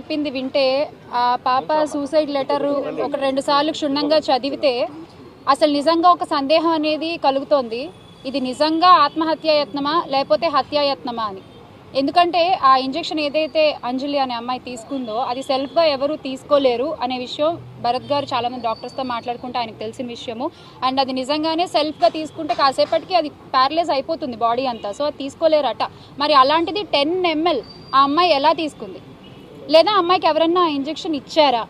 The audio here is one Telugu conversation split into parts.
చెప్పింది వింటే ఆ పాప సూసైడ్ లెటర్ ఒక రెండు సార్లు క్షుణ్ణంగా చదివితే అసలు నిజంగా ఒక సందేహం అనేది కలుగుతోంది. ఇది నిజంగా ఆత్మహత్యాయత్నమా లేకపోతే హత్యాయత్నమా అని. ఎందుకంటే ఆ ఇంజెక్షన్ ఏదైతే అంజలి అనే అమ్మాయి తీసుకుందో అది సెల్ఫ్గా ఎవరు తీసుకోలేరు అనే విషయం భరత్ గారు చాలామంది డాక్టర్స్తో మాట్లాడుకుంటే ఆయనకు తెలిసిన విషయము. అండ్ అది నిజంగానే సెల్ఫ్గా తీసుకుంటే కాసేపటికి అది ప్యారలైజ్ అయిపోతుంది బాడీ అంతా. సో అది తీసుకోలేరట. మరి అలాంటిది టెన్ ఎంఎల్ ఆ అమ్మాయి ఎలా తీసుకుంది? లేదా అమ్మాయికి ఎవరన్నా ఇంజెక్షన్ ఇచ్చారా?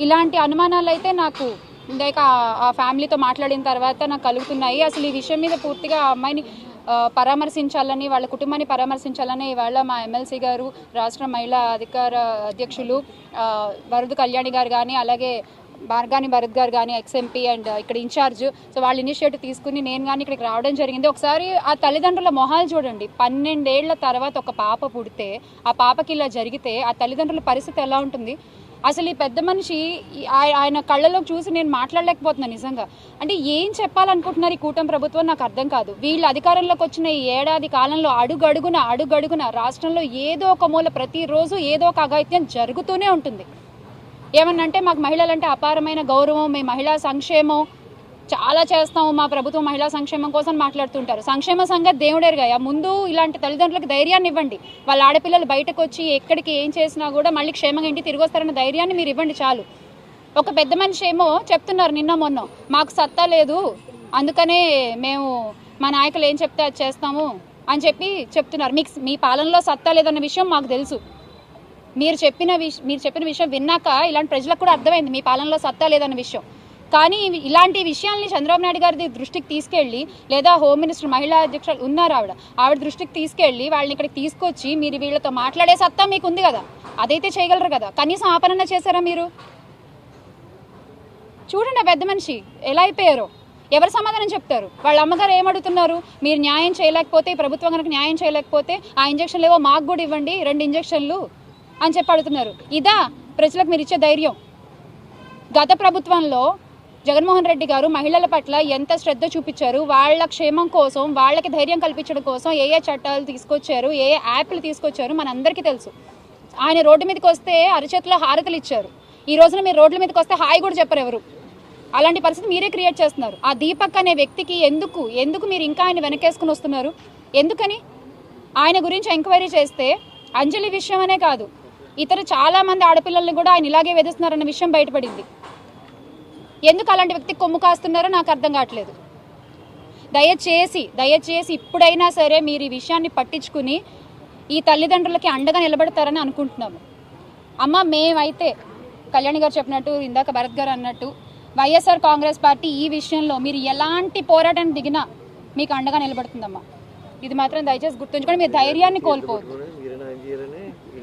ఇలాంటి అనుమానాలు అయితే నాకు లైక్ ఆ- ఫ్యామిలీతో మాట్లాడిన తర్వాత నాకు కలుగుతున్నాయి. అసలు ఈ విషయం మీద పూర్తిగా ఆ అమ్మాయిని పరామర్శించాలని వాళ్ళ కుటుంబాన్ని పరామర్శించాలని ఇవాళ మా ఎమ్మెల్సీ గారు రాష్ట్ర మహిళా అధికార అధ్యక్షులు వరద కళ్యాణి గారు కానీ అలాగే మార్గాని భరత్ గారు కానీ ఎక్స్ఎంపీ అండ్ ఇక్కడ ఇన్ఛార్జ్. సో వాళ్ళు ఇనిషియేటివ్ తీసుకుని నేను కానీ ఇక్కడికి రావడం జరిగింది. ఒకసారి ఆ తల్లిదండ్రుల మొహాలు చూడండి. పన్నెండేళ్ళ తర్వాత ఒక పాప పుడితే ఆ పాపకి ఇలా జరిగితే ఆ తల్లిదండ్రుల పరిస్థితి ఎలా ఉంటుంది? అసలు ఈ పెద్ద మనిషి ఆయన కళ్ళలోకి చూసి నేను మాట్లాడలేకపోతున్నాను నిజంగా. అంటే ఏం చెప్పాలనుకుంటున్నారు ఈ కూటమి ప్రభుత్వం? నాకు అర్థం కాదు. వీళ్ళు అధికారంలోకి వచ్చిన ఈ ఏడాది కాలంలో అడుగడుగున అడుగడుగున రాష్ట్రంలో ఏదో ఒక మూల ప్రతిరోజు ఏదో ఒక అఘాయిత్యం జరుగుతూనే ఉంటుంది. ఏమన్నంటే మాకు మహిళలంటే అపారమైన గౌరవం మేము మహిళా సంక్షేమం చాలా చేస్తాము మా ప్రభుత్వం మహిళా సంక్షేమం కోసం మాట్లాడుతుంటారు. సంక్షేమ సంఘ దేవుడేరుగా. ముందు ఇలాంటి తల్లిదండ్రులకు ధైర్యాన్ని ఇవ్వండి. వాళ్ళ ఆడపిల్లలు బయటకు వచ్చి ఎక్కడికి ఏం చేసినా కూడా మళ్ళీ క్షేమంగా ఇంటి తిరిగి వస్తారన్న ధైర్యాన్ని మీరు ఇవ్వండి చాలు. ఒక పెద్ద మనిషి ఏమో చెప్తున్నారు నిన్న మొన్న మాకు సత్తా లేదు అందుకనే మేము మా నాయకులు ఏం చెప్తే అది చేస్తాము అని చెప్పి చెప్తున్నారు. మీకు మీ పాలనలో సత్తా లేదన్న విషయం మాకు తెలుసు. మీరు చెప్పిన విషయం మీరు చెప్పిన విషయం విన్నాక ఇలాంటి ప్రజలకు కూడా అర్థమైంది మీ పాలనలో సత్తా లేదన్న విషయం. కానీ ఇలాంటి విషయాల్ని చంద్రబాబు నాయుడు గారి దృష్టికి తీసుకెళ్ళి లేదా హోమ్ మినిస్టర్ మహిళా అధ్యక్షులు ఉన్నారు ఆవిడ. ఆవిడ దృష్టికి తీసుకెళ్ళి వాళ్ళని ఇక్కడికి తీసుకొచ్చి మీరు వీళ్ళతో మాట్లాడే సత్తా మీకు ఉంది కదా. అదైతే చేయగలరు కదా. కనీసం ఆపరణ చేశారా మీరు? చూడండి పెద్ద మనిషి ఎలా అయిపోయారో. ఎవరు సమాధానం చెప్తారు? వాళ్ళ అమ్మగారు ఏమడుగుతున్నారు మీరు న్యాయం చేయలేకపోతే ప్రభుత్వం కనుక న్యాయం చేయలేకపోతే ఆ ఇంజక్షన్లు ఏవో మాకు కూడా ఇవ్వండి రెండు ఇంజక్షన్లు. అని చెప్పి అడుగుతున్నారు. ఇదా ప్రజలకు మీరు ఇచ్చే ధైర్యం. గత ప్రభుత్వంలో జగన్మోహన్ రెడ్డి గారు మహిళల పట్ల ఎంత శ్రద్ధ చూపించారు వాళ్ళ క్షేమం కోసం వాళ్ళకి ధైర్యం కల్పించడం కోసం ఏ ఏ చట్టాలు తీసుకొచ్చారు ఏ ఏ యాప్లు తీసుకొచ్చారు మనందరికీ తెలుసు. ఆయన రోడ్డు మీదకి వస్తే అరచేతిలో హారతలు ఇచ్చారు. ఈ రోజున మీరు రోడ్ల మీదకి వస్తే హాయి కూడా చెప్పరు ఎవరు. అలాంటి పరిస్థితి మీరే క్రియేట్ చేస్తున్నారు. ఆ దీపక్ అనే వ్యక్తికి ఎందుకు ఎందుకు మీరు ఇంకా ఆయన వెనకేసుకుని వస్తున్నారు? ఎందుకని? ఆయన గురించి ఎంక్వైరీ చేస్తే అంజలి విషయం అనే కాదు. ఇతర చాలా మంది ఆడపిల్లల్ని కూడా ఆయన ఇలాగే వేధిస్తున్నారన్న విషయం బయటపడింది. ఎందుకు అలాంటి వ్యక్తికి కొమ్ము కాస్తున్నారో నాకు అర్థం కావట్లేదు. దయచేసి దయచేసి ఇప్పుడైనా సరే మీరు ఈ విషయాన్ని పట్టించుకుని ఈ తల్లిదండ్రులకి అండగా నిలబడతారని అనుకుంటున్నాము. అమ్మ మేమైతే కళ్యాణి గారు చెప్పినట్టు ఇందాక భరత్ గారు అన్నట్టు వైఎస్ఆర్ కాంగ్రెస్ పార్టీ ఈ విషయంలో మీరు ఎలాంటి పోరాటానికి దిగినా మీకు అండగా నిలబడుతుందమ్మా. ఇది మాత్రం దయచేసి గుర్తుంచుకొని మీరు ధైర్యాన్ని కోల్పోవద్దు.